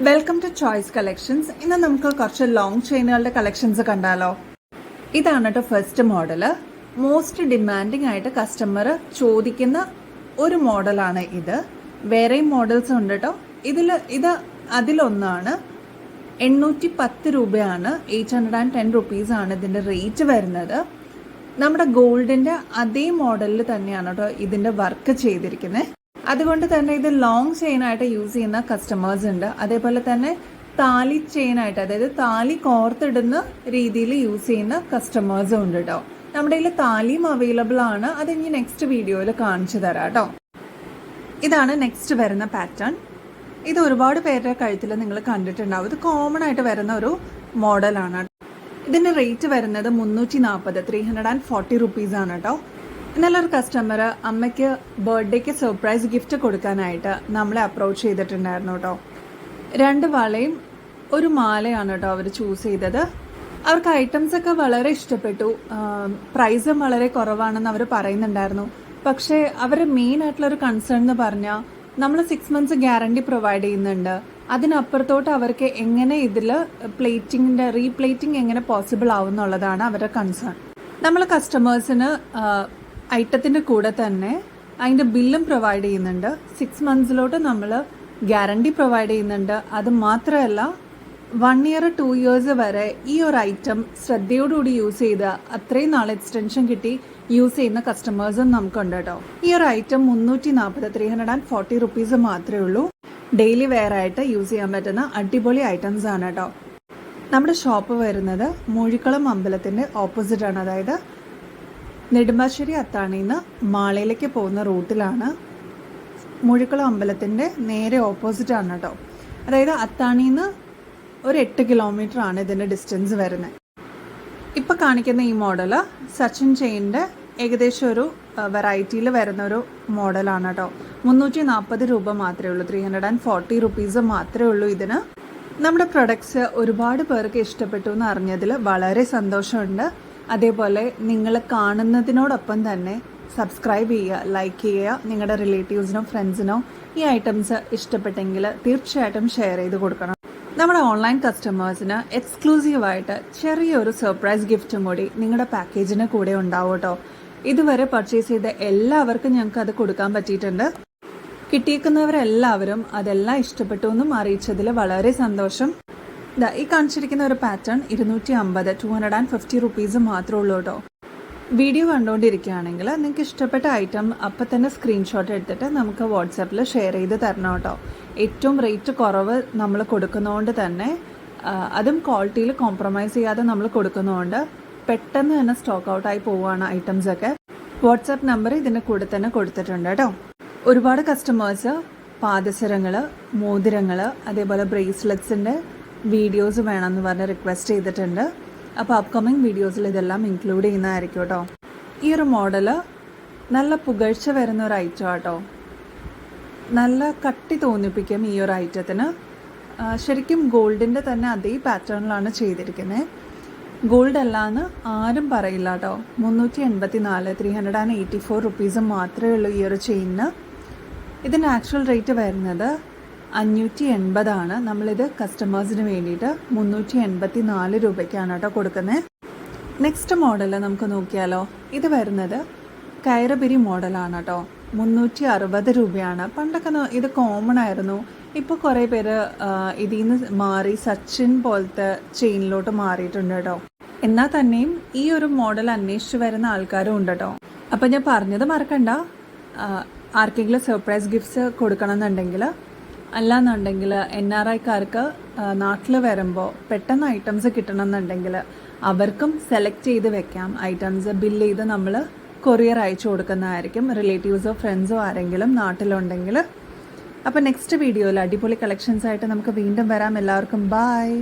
Welcome to choice collections ഇന്ന് നമുക്ക് കുറച്ച് ലോങ് ചെയിനുകളുടെ കളക്ഷൻസ് കണ്ടാലോ. ഇതാണ് കേട്ടോ ഫസ്റ്റ് മോഡൽ മോസ്റ്റ് ഡിമാൻഡിങ് ആയിട്ട് കസ്റ്റമർ ചോദിക്കുന്ന ഒരു മോഡലാണ് ഇത്. വേറെയും മോഡൽസ് ഉണ്ട് കേട്ടോ ഇതിൽ ഇത് അതിലൊന്നാണ്. എണ്ണൂറ്റി പത്ത് രൂപയാണ്. Eight hundred and ten rupees ആണ് ഇതിന്റെ റേറ്റ് വരുന്നത്. നമ്മുടെ ഗോൾഡിന്റെ അതേ മോഡലിൽ തന്നെയാണ് കേട്ടോ ഇതിന്റെ വർക്ക് ചെയ്തിരിക്കുന്നത് അതുകൊണ്ട് തന്നെ ഇത് ലോങ് ചെയിൻ ആയിട്ട് യൂസ് ചെയ്യുന്ന കസ്റ്റമേഴ്സ് ഉണ്ട്. അതേപോലെ തന്നെ താലി ചെയിൻ ആയിട്ട് അതായത് താലി കോർത്തിടുന്ന രീതിയിൽ യൂസ് ചെയ്യുന്ന കസ്റ്റമേഴ്സും ഉണ്ട് കേട്ടോ നമ്മുടെ കയ്യിൽ താലിയും അവൈലബിൾ ആണ്. അത് ഇനി നെക്സ്റ്റ് വീഡിയോയിൽ കാണിച്ചു തരാം കേട്ടോ ഇതാണ് നെക്സ്റ്റ് വരുന്ന പാറ്റേൺ ഇത് ഒരുപാട് പേരുടെ കഴുത്തിൽ നിങ്ങൾ കണ്ടിട്ടുണ്ടാവും. ഇത് കോമൺ ആയിട്ട് വരുന്ന ഒരു മോഡലാണ് ഇതിന്റെ റേറ്റ് വരുന്നത് മുന്നൂറ്റി നാൽപ്പത് three hundred and forty rupees ആണ് കേട്ടോ ഇന്നലെ ഒരു കസ്റ്റമർ അമ്മയ്ക്ക് ബർത്ത്ഡേക്ക് സർപ്രൈസ് ഗിഫ്റ്റ് കൊടുക്കാനായിട്ട് നമ്മളെ അപ്രോച്ച് ചെയ്തിട്ടുണ്ടായിരുന്നു കേട്ടോ രണ്ട് വളയും ഒരു മാലയാണ് കേട്ടോ അവർ ചൂസ് ചെയ്തത്. അവർക്ക് ഐറ്റംസ് ഒക്കെ വളരെ ഇഷ്ടപ്പെട്ടു. പ്രൈസും വളരെ കുറവാണെന്ന് അവർ പറയുന്നുണ്ടായിരുന്നു. പക്ഷേ അവരുടെ മെയിൻ ആയിട്ടുള്ള ഒരു കൺസേൺ എന്ന് പറഞ്ഞാൽ നമ്മൾ സിക്സ് മന്ത്സ് ഗ്യാരണ്ടി പ്രൊവൈഡ് ചെയ്യുന്നുണ്ട്. അതിനപ്പുറത്തോട്ട് അവർക്ക് എങ്ങനെ ഇതിൽ പ്ലേറ്റിങ്ങിന്റെ റീപ്ലേറ്റിംഗ് എങ്ങനെ പോസിബിൾ ആവും എന്നുള്ളതാണ് അവരുടെ കൺസേൺ നമ്മൾ കസ്റ്റമേഴ്സിന് ഐറ്റത്തിന്റെ കൂടെ തന്നെ അതിന്റെ ബില്ലും പ്രൊവൈഡ് ചെയ്യുന്നുണ്ട്. സിക്സ് മന്ത്സിലോട്ട് നമ്മൾ ഗ്യാരണ്ടി പ്രൊവൈഡ് ചെയ്യുന്നുണ്ട്. അത് മാത്രമല്ല വൺ ഇയർ ടു ഇയേഴ്സ് വരെ ഈ ഒരു ഐറ്റം ശ്രദ്ധയോടുകൂടി യൂസ് ചെയ്ത് അത്രയും നാൾ എക്സ്റ്റൻഷൻ കിട്ടി യൂസ് ചെയ്യുന്ന കസ്റ്റമേഴ്സും നമുക്കുണ്ട് കേട്ടോ. ഈ ഒരു ഐറ്റം മുന്നൂറ്റി നാൽപ്പത് three hundred and forty rupees മാത്രമേ ഉള്ളൂ. ഡെയിലി വെയർ ആയിട്ട് യൂസ് ചെയ്യാൻ പറ്റുന്ന അടിപൊളി ഐറ്റംസ് ആണ് കേട്ടോ. നമ്മുടെ ഷോപ്പ് വരുന്നത് മൂഴിക്കുളം അമ്പലത്തിന്റെ ഓപ്പോസിറ്റ് ആണ്. അതായത് നെടുമ്പാശ്ശേരി അത്താണിന്ന് മാളയിലേക്ക് പോകുന്ന റൂട്ടിലാണ് മുഴുക്കുളം അമ്പലത്തിന്റെ നേരെ ഓപ്പോസിറ്റ് ആണ് കേട്ടോ അതായത് അത്താണിന്ന് ഒരു എട്ട് കിലോമീറ്റർ ആണ് ഇതിന്റെ ഡിസ്റ്റൻസ് വരുന്നത്. ഇപ്പം കാണിക്കുന്ന ഈ മോഡൽ സച്ചിൻ ചെയിന്റെ ഏകദേശം ഒരു വെറൈറ്റിയിൽ വരുന്ന ഒരു മോഡലാണ് കേട്ടോ മുന്നൂറ്റി നാൽപ്പത് രൂപ മാത്രമേ ഉള്ളൂ three hundred and forty rupees മാത്രമേ ഉള്ളൂ ഇതിന്. നമ്മുടെ പ്രൊഡക്ട്സ് ഒരുപാട് പേർക്ക് ഇഷ്ടപ്പെട്ടു എന്ന് അറിഞ്ഞതിൽ വളരെ സന്തോഷമുണ്ട്. അതേപോലെ നിങ്ങൾ കാണുന്നതിനോടൊപ്പം തന്നെ സബ്സ്ക്രൈബ് ചെയ്യുക ലൈക്ക് ചെയ്യുക നിങ്ങളുടെ റിലേറ്റീവ്സിനോ ഫ്രണ്ട്സിനോ ഈ ഐറ്റംസ് ഇഷ്ടപ്പെട്ടെങ്കിൽ തീർച്ചയായിട്ടും ഷെയർ ചെയ്ത് കൊടുക്കണം. നമ്മുടെ ഓൺലൈൻ കസ്റ്റമേഴ്സിന് എക്സ്ക്ലൂസീവായിട്ട് ചെറിയൊരു സർപ്രൈസ് ഗിഫ്റ്റും കൂടി നിങ്ങളുടെ പാക്കേജിന് കൂടെ ഉണ്ടാവും കേട്ടോ ഇതുവരെ പർച്ചേസ് ചെയ്ത എല്ലാവർക്കും ഞങ്ങൾക്ക് അത് കൊടുക്കാൻ പറ്റിയിട്ടുണ്ട്. കിട്ടിയിരിക്കുന്നവരെല്ലാവരും അതെല്ലാം ഇഷ്ടപ്പെട്ടു എന്നും അറിയിച്ചതിൽ വളരെ സന്തോഷം. ഈ കാണിച്ചിരിക്കുന്ന ഒരു പാറ്റേൺ ഇരുന്നൂറ്റി അമ്പത് two hundred and fifty rupees മാത്രമേ ഉള്ളൂ കേട്ടോ. വീഡിയോ കണ്ടുകൊണ്ടിരിക്കുകയാണെങ്കിൽ നിങ്ങൾക്ക് ഇഷ്ടപ്പെട്ട ഐറ്റം അപ്പം തന്നെ സ്ക്രീൻഷോട്ട് എടുത്തിട്ട് നമുക്ക് വാട്സാപ്പിൽ ഷെയർ ചെയ്ത് തരണം കേട്ടോ. ഏറ്റവും റേറ്റ് കുറവ് നമ്മൾ കൊടുക്കുന്നതുകൊണ്ട് തന്നെ അതും ക്വാളിറ്റിയിൽ കോംപ്രമൈസ് ചെയ്യാതെ നമ്മൾ കൊടുക്കുന്നതുകൊണ്ട് പെട്ടെന്ന് തന്നെ സ്റ്റോക്ക് ഔട്ടായി പോവുകയാണ് ഐറ്റംസൊക്കെ വാട്സാപ്പ് നമ്പർ ഇതിന്റെ കൂടെ തന്നെ കൊടുത്തിട്ടുണ്ട് കേട്ടോ. ഒരുപാട് കസ്റ്റമേഴ്സ് പാദസരങ്ങൾ മോതിരങ്ങൾ അതേപോലെ ബ്രേസ്ലെറ്റ്സിന്റെ വീഡിയോസ് വേണമെന്ന് പറഞ്ഞ് റിക്വസ്റ്റ് ചെയ്തിട്ടുണ്ട്. അപ്പോൾ അപ്കമിങ് വീഡിയോസിൽ ഇതെല്ലാം ഇൻക്ലൂഡ് ചെയ്യുന്നതായിരിക്കും കേട്ടോ ഈ ഒരു മോഡൽ നല്ല പുകഴ്ച വരുന്ന ഒരു ഐറ്റം കേട്ടോ നല്ല കട്ടി തോന്നിപ്പിക്കും ഈ ഒരു ഐറ്റത്തിന് ശരിക്കും ഗോൾഡിന്റെ തന്നെ അതേ പാറ്റേണിലാണ് ചെയ്തിരിക്കുന്നത് ഗോൾഡ് അല്ലാന്ന് ആരും പറയില്ല കേട്ടോ മുന്നൂറ്റി എൺപത്തി നാല് three hundred and eighty four rupees മാത്രമേ ഉള്ളൂ ഈ ഒരു ചെയിനിന് ഇതിന്റെ ആക്ച്വൽ റേറ്റ് വരുന്നത് അഞ്ഞൂറ്റി എൺപതാണ് നമ്മളിത് കസ്റ്റമേഴ്സിന് വേണ്ടിയിട്ട് മുന്നൂറ്റി എൺപത്തി നാല് രൂപയ്ക്കാണ് കേട്ടോ കൊടുക്കുന്നത് നെക്സ്റ്റ് മോഡൽ നമുക്ക് നോക്കിയാലോ. ഇത് വരുന്നത് കയറബിരി മോഡലാണ് കേട്ടോ. മുന്നൂറ്റി അറുപത് രൂപയാണ്. പണ്ടൊക്കെ ഇത് കോമൺ ആയിരുന്നു. ഇപ്പോൾ കുറേ പേര് ഇതിൽ നിന്ന് മാറി സച്ചിൻ പോലത്തെ ചെയിനിലോട്ട് മാറിയിട്ടുണ്ട് കേട്ടോ. എന്നാൽ തന്നെയും ഈ ഒരു മോഡൽ അന്വേഷിച്ച് വരുന്ന ആൾക്കാരും ഉണ്ട് കേട്ടോ. അപ്പം ഞാൻ പറഞ്ഞത് മറക്കണ്ട. ആർക്കെങ്കിലും സർപ്രൈസ് ഗിഫ്റ്റ്സ് കൊടുക്കണമെന്നുണ്ടെങ്കിൽ അല്ലാന്നുണ്ടെങ്കിൽ എൻ ആർ ഐക്കാർക്ക് നാട്ടിൽ വരുമ്പോൾ പെട്ടെന്ന് ഐറ്റംസ് കിട്ടണമെന്നുണ്ടെങ്കിൽ അവർക്കും സെലക്ട് ചെയ്ത് വെക്കാം. ഐറ്റംസ് ബില്ല് ചെയ്ത് നമ്മൾ കൊറിയർ അയച്ചു കൊടുക്കുന്നതായിരിക്കും. റിലേറ്റീവ്സോ ഫ്രണ്ട്സോ ആരെങ്കിലും നാട്ടിലുണ്ടെങ്കിൽ അപ്പോൾ നെക്സ്റ്റ് വീഡിയോയിൽ അടിപൊളി കളക്ഷൻസ് ആയിട്ട് നമുക്ക് വീണ്ടും വരാം. എല്ലാവർക്കും ബായ്